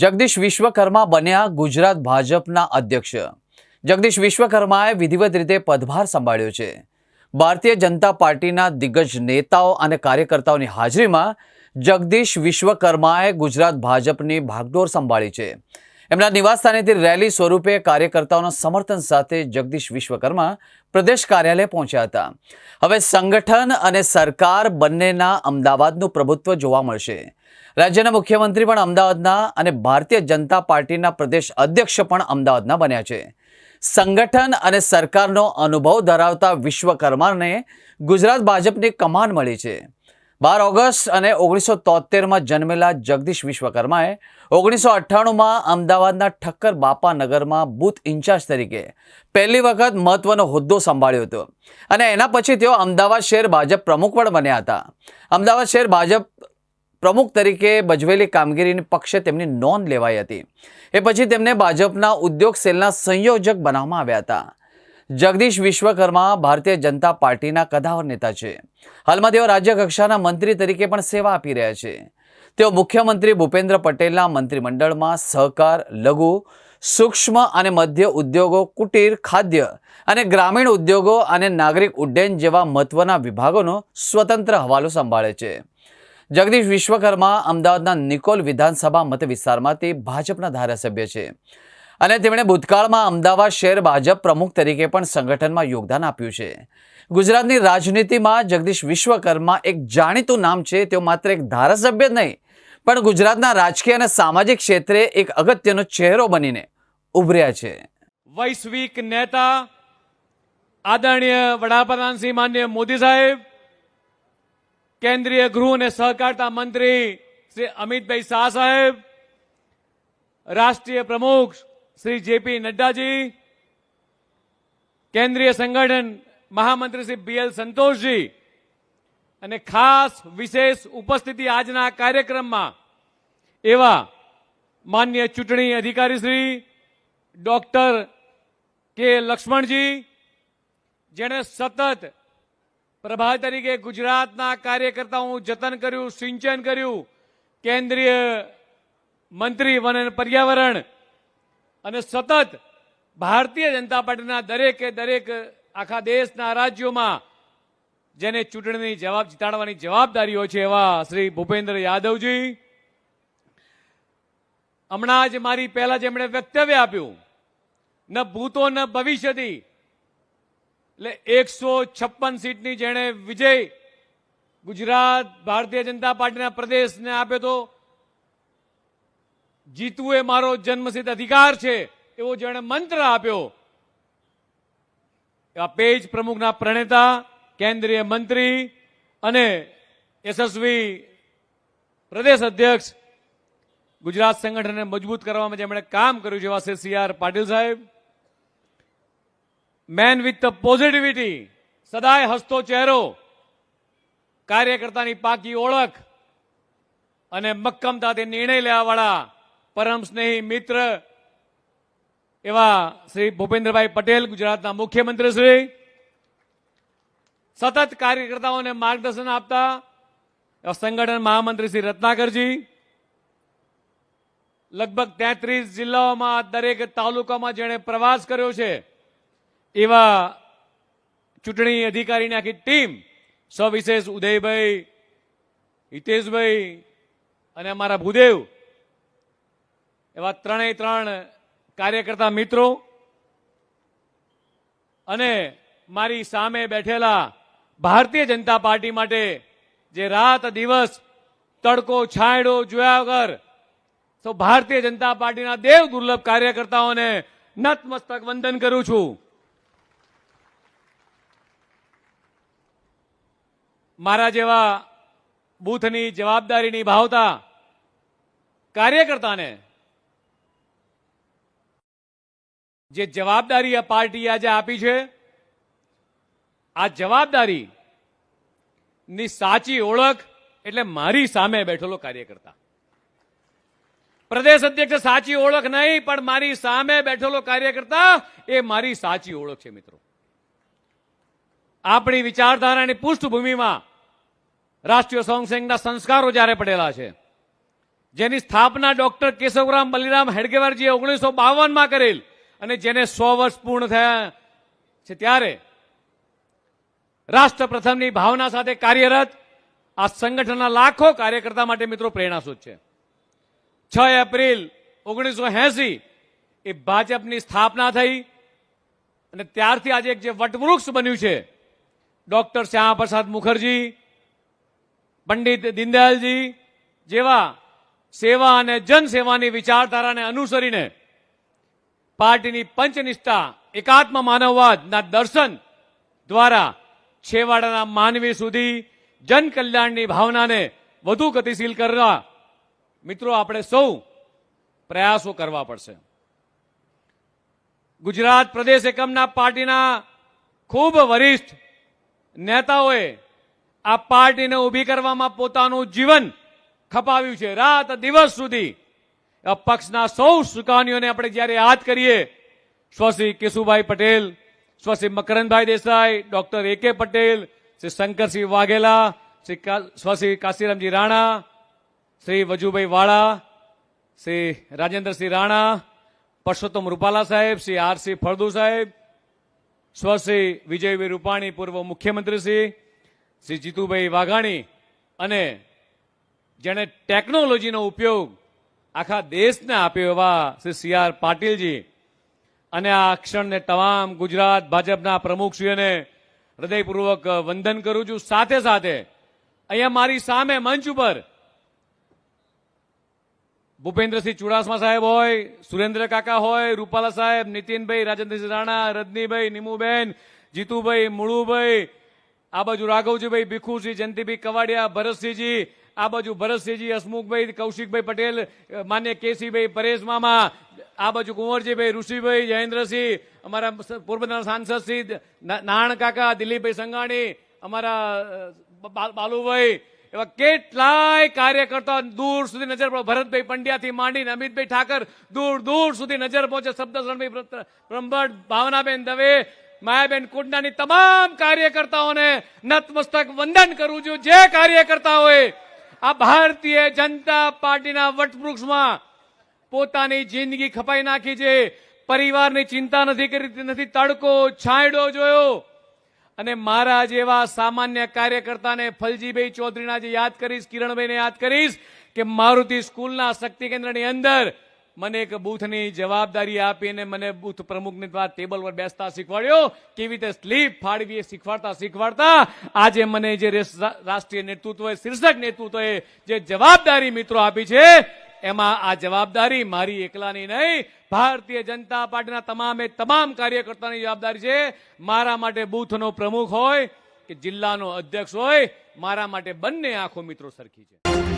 જગદીશ વિશ્વકર્મા બન્યા ગુજરાત ભાજપના અધ્યક્ષ. જગદીશ વિશ્વકર્માએ વિધિવત રીતે પદભાર સંભાળ્યો છે. ભારતીય જનતા પાર્ટીના દિગ્ગજ નેતાઓ અને કાર્યકર્તાઓની હાજરીમાં જગદીશ વિશ્વકર્માએ ગુજરાત ભાજપની ભાગદોર સંભાળી છે. એમના નિવાસસ્થાનેથી રેલી સ્વરૂપે કાર્યકર્તાઓના સમર્થન સાથે જગદીશ વિશ્વકર્મા પ્રદેશ કાર્યાલય પહોંચ્યા હતા. હવે સંગઠન અને સરકાર બંનેના અમદાવાદનું પ્રભુત્વ જોવા મળશે. રાજ્યના મુખ્યમંત્રી પણ અમદાવાદના અને ભારતીય જનતા પાર્ટીના પ્રદેશ અધ્યક્ષ પણ અમદાવાદના બન્યા છે. સંગઠન અને સરકારનો અનુભવ ધરાવતા વિશ્વકર્માને ગુજરાત ભાજપની કમાન મળી છે. બાર ઓગસ્ટ અને ઓગણીસો તોતેરમાં જન્મેલા જગદીશ વિશ્વકર્માએ ઓગણીસો અઠ્ઠાણુંમાં અમદાવાદના ઠક્કર બાપા નગરમાં બૂથ ઇન્ચાર્જ તરીકે પહેલી વખત મહત્વનો હોદ્દો સંભાળ્યો હતો અને એના પછી તેઓ અમદાવાદ શહેર ભાજપ પ્રમુખ પણ બન્યા હતા. અમદાવાદ શહેર ભાજપ પ્રમુખ તરીકે ભજવેલી કામગીરીની પક્ષે તેમની નોંધ લેવાઈ હતી. એ પછી તેમને ભાજપના ઉદ્યોગ સેલના સંયોજક બનાવવામાં આવ્યા હતા. જગદીશ વિશ્વકર્મા ભારતીય જનતા પાર્ટીના કદાવર નેતા છે. હાલમાં તેઓ રાજ્ય કક્ષાના મંત્રી તરીકે પણ સેવા આપી રહ્યા છે. તેઓ મુખ્યમંત્રી ભૂપેન્દ્ર પટેલના મંત્રીમંડળમાં સહકાર, લઘુ, સૂક્ષ્મ અને મધ્ય ઉદ્યોગો, કુટીર, ખાદ્ય અને ગ્રામીણ ઉદ્યોગો અને નાગરિક ઉડ્ડયન જેવા મહત્વના વિભાગોનો સ્વતંત્ર હવાલો સંભાળે છે. જગદીશ વિશ્વકર્મા અમદાવાદના નિકોલ વિધાનસભા મત તે ભાજપના ધારાસભ્ય છે. અને તેમણે ભૂતકાળમાં અમદાવાદ શહેર ભાજપ પ્રમુખ તરીકે પણ સંગઠનમાં યોગદાન આપ્યું છે. ગુજરાતની રાજનીતિમાં જગદીશ વિશ્વકર્મા એક જાણીતું નામ છે, તેઓ માત્ર એક ધારાસભ્ય જ નહીં, પણ ગુજરાતના રાજકીય અને સામાજિક ક્ષેત્રે એક અગત્યનો ચહેરો બનીને ઉભર્યા છે. વૈશ્વિક નેતા આદરણીય વડાપ્રધાન શ્રી માન્ય મોદી સાહેબ કેન્દ્રીય ગૃહ અને સહકારતા મંત્રી શ્રી અમિતભાઈ શાહ સાહેબ, રાષ્ટ્રીય પ્રમુખ શ્રી જેપી નડ્ડાજી, કેન્દ્રીય સંગઠન મહામંત્રી શ્રી બીએલ સંતોષજી અને ખાસ વિશેષ ઉપસ્થિતિ આજના કાર્યક્રમમાં એવા માન્ય ચૂંટણી અધિકારી શ્રી ડોક્ટર કે લક્ષ્મણજી, જેણે સતત પ્રભારી તરીકે ગુજરાતના કાર્યકર્તાઓ જતન કર્યું, સિંચન કર્યું. કેન્દ્રીય મંત્રી વન અને પર્યાવરણ અને સતત ભારતીય જનતા પાર્ટીના દરેકે દરેક આખા દેશના રાજ્યોમાં જેને ચૂંટણીની જવાબ જીતાડવાની જવાબદારીઓ છે એવા શ્રી ભૂપેન્દ્ર યાદવજી. હમણાં જ મારી પહેલા જેમણે વક્તવ્ય આપ્યું, ન ભૂતો ન ભવિષ્યથી એટલે એકસો છપ્પન સીટની જેણે વિજય ગુજરાત ભારતીય જનતા પાર્ટીના પ્રદેશને આપ્યો તો જીતવું એ મારો જન્મસિદ્ધ અધિકાર છે એવો જેણે મંત્ર આપ્યો. આ પેજ પ્રમુખના પ્રણેતા, કેન્દ્રીય મંત્રી અને યશસ્વી પ્રદેશ અધ્યક્ષ ગુજરાત સંગઠનને મજબૂત કરવામાં જેમણે કામ કર્યું છે, એવા શ્રી સી આર પાટીલ સાહેબ. મેન વિથ ધ પોઝિટિવિટી સદાય હસતો ચહેરો. કાર્યકર્તાની પાકી ઓળખ. અને મક્કમતાથી નિર્ણય લેવાવાળા પરમ સ્નેહી મિત્ર એવા શ્રી ભૂપેન્દ્રભાઈ પટેલ, ગુજરાતના મુખ્યમંત્રી શ્રી. સતત કાર્યકર્તાઓને માર્ગદર્શન આપતા સંગઠન મહામંત્રી શ્રી રત્નાકરજી. લગભગ તેત્રીસ જિલ્લાઓમાં દરેક તાલુકામાં જેણે પ્રવાસ કર્યો છે. એવા ચૂંટણી અધિકારીની આખી ટીમ, સવિશેષ ઉદયભાઈ, હિતેશભાઈ અને અમારા ભૂદેવ, એવા ત્રણેય ત્રણ કાર્યકર્તા મિત્રો અને મારી સામે બેઠેલા ભારતીય જનતા પાર્ટી માટે જે રાત દિવસ તડકો છાંયડો જોયા વગર તો ભારતીય જનતા પાર્ટીના દેવ દુર્લભ કાર્યકર્તાઓને નતમસ્તક વંદન કરું છું. મારા જેવા બૂથની જવાબદારી નિભાવતા કાર્યકર્તાને જે જવાબદારી આ પાર્ટી આજે આપી છે, આ જવાબદારી ની સાચી ઓળખ એટલે મારી સામે બેઠેલો કાર્યકર્તા. પ્રદેશ અધ્યક્ષ સાચી ઓળખ નહીં, પણ મારી સામે બેઠેલો કાર્યકર્તા એ મારી સાચી ઓળખ છે મિત્રો. આપણી વિચારધારાની પૃષ્ઠભૂમિમાં રાષ્ટ્રીય સ્વયંસેવકના સંસ્કારો જ્યારે પડેલા છે, જેની સ્થાપના ડોક્ટર કેશવરામ બલિરામ હેડગેવારજીએ ઓગણીસો બાવનમાં કરેલ અને જેને સો વર્ષ પૂર્ણ થયા છે ત્યારે, રાષ્ટ્ર પ્રથમની ભાવના સાથે કાર્યરત આ સંગઠનના લાખો કાર્યકર્તા માટે મિત્રો પ્રેરણાસ્રોત છે. છ એપ્રિલ ઓગણીસો એસી એ ભાજપની સ્થાપના થઈ અને ત્યારથી આજે એક જે વટવૃક્ષ બન્યું છે, ડોક્ટર શ્યામાપ્રસાદ મુખર્જી પંડિત દીનદયાલજી, જેવા સેવા અને જનસેવાની વિચારધારાને અનુસરીને પાર્ટીની પંચનિષ્ઠા, એકાત્મ માનવવાદના દર્શન દ્વારા છેવાડાના માનવી સુધી જન કલ્યાણની ભાવનાને વધુ ગતિશીલ કરવા મિત્રો આપણે સૌ પ્રયાસો કરવા પડશે. ગુજરાત પ્રદેશ એકમના પાર્ટીના ખૂબ વરિષ્ઠ નેતાઓએ આ પાર્ટીને ઊભી કરવામાં પોતાનું જીવન ખપાવ્યું છે. રાત દિવસ સુધી પક્ષના સૌ સુકાનીઓને આપણે જ્યારે યાદ કરીએ સ્વશ્રી Keshubhai Patel સ્વશ્રી Makarandbhai Desai, doctor A K Patel, Shri Shankarsinh Vaghela, Shri સ્વશ્રી કાશીરામજી Rana, Shri Vajubhai વાળા, શ્રી રાજેન્દ્રસિંહ રાણા, પરસોત્તમ રૂપાલા સાહેબ, શ્રી આરસી ફળદુ સાહેબ સ્વશ્રી વિજયભાઈ રૂપાણી પૂર્વ મુખ્યમંત્રી શ્રી શ્રી જીતુભાઈ વાઘાણી અને જેણે ટેકનોલોજીનો ઉપયોગ આખા દેશને આપ્યો એવા શ્રી સી આર પાટીલજી અને આ ક્ષણને તમામ ગુજરાત ભાજપના પ્રમુખશ્રીઓને હૃદયપૂર્વક વંદન કરું છું. સાથે સાથે અહીંયા મારી સામે મંચ ઉપર ભૂપેન્દ્રસિંહ ચુડાસમા સાહેબ હોય, સુરેન્દ્ર કાકા હોય, રૂપાલા સાહેબ, નીતિનભાઈ રાજેન્દ્રસિંહ રાણા, રજનીભાઈ, નીમુબેન, જીતુભાઈ મુળુભાઈ આ બાજુ રાઘવજીભાઈ ભીખુસિંહ જયંતિભાઈ કવાડિયા, ભરતસિંહજી, આ બાજુ ભરતસિંહજી, હસમુખભાઈ, કૌશિકભાઈ પટેલ માન્ય કેસીભાઈ પરેશ મામા, આ બાજુ કુંવરજીભાઈ, ઋષિભાઈ, જયેન્દ્રસિંહ, અમારા પોરબંદરના સાંસદ શ્રી નારાયણ કાકા, દિલીપભાઈ સંઘાણી, અમારા બાલુભાઈ, એવા કેટલાય કાર્યકર્તા દૂર સુધી નજર. ભરતભાઈ પંડ્યાથી માંડીને અમિતભાઈ ઠાકર દૂર દૂર સુધી નજર પહોંચે શબ્દ બ્ર- બ્રહ્મભટ્ટ, ભાવનાબેન દવે માયાબેન કુંડનાની તમામ કાર્યકર્તાઓને નતમસ્તક વંદન કરું છું. જે કાર્યકર્તાઓએ આ ભારતીય જનતા પાર્ટીના વટવૃક્ષમાં પોતાની જિંદગી ખપાઈ નાખી છે. પરિવારની ચિંતા નથી કરી, નથી તડકો છાંયડો જોયો. અને મારા જેવા સામાન્ય કાર્યકર્તાને ફલજીભાઈ ચૌધરીના જે યાદ કરીશ, કિરણભાઈને યાદ કરીશ, કે મારુતિ સ્કૂલના શક્તિ કેન્દ્રની અંદર મને એક બૂથની જવાબદારી આપીને મને બૂથ પ્રમુખની દ્વારા ટેબલ પર બેસતા શીખવાડ્યો. કેવી રીતે સ્લીપ ફાળવી શીખવાડતા શીખવાડતા આજે મને જે રાષ્ટ્રીય નેતૃત્વએ શીર્ષક નેતૃત્વએ જે જવાબદારી મિત્રો આપી છે, એમાં આ જવાબદારી મારી એકલાની નહીં, ભારતીય જનતા પાર્ટીના તમામે તમામ કાર્યકર્તાની જવાબદારી છે. મારા માટે બૂથનો પ્રમુખ હોય કે જિલ્લાનો અધ્યક્ષ હોય, મારા માટે બંને આંખો મિત્રો સરખી છે.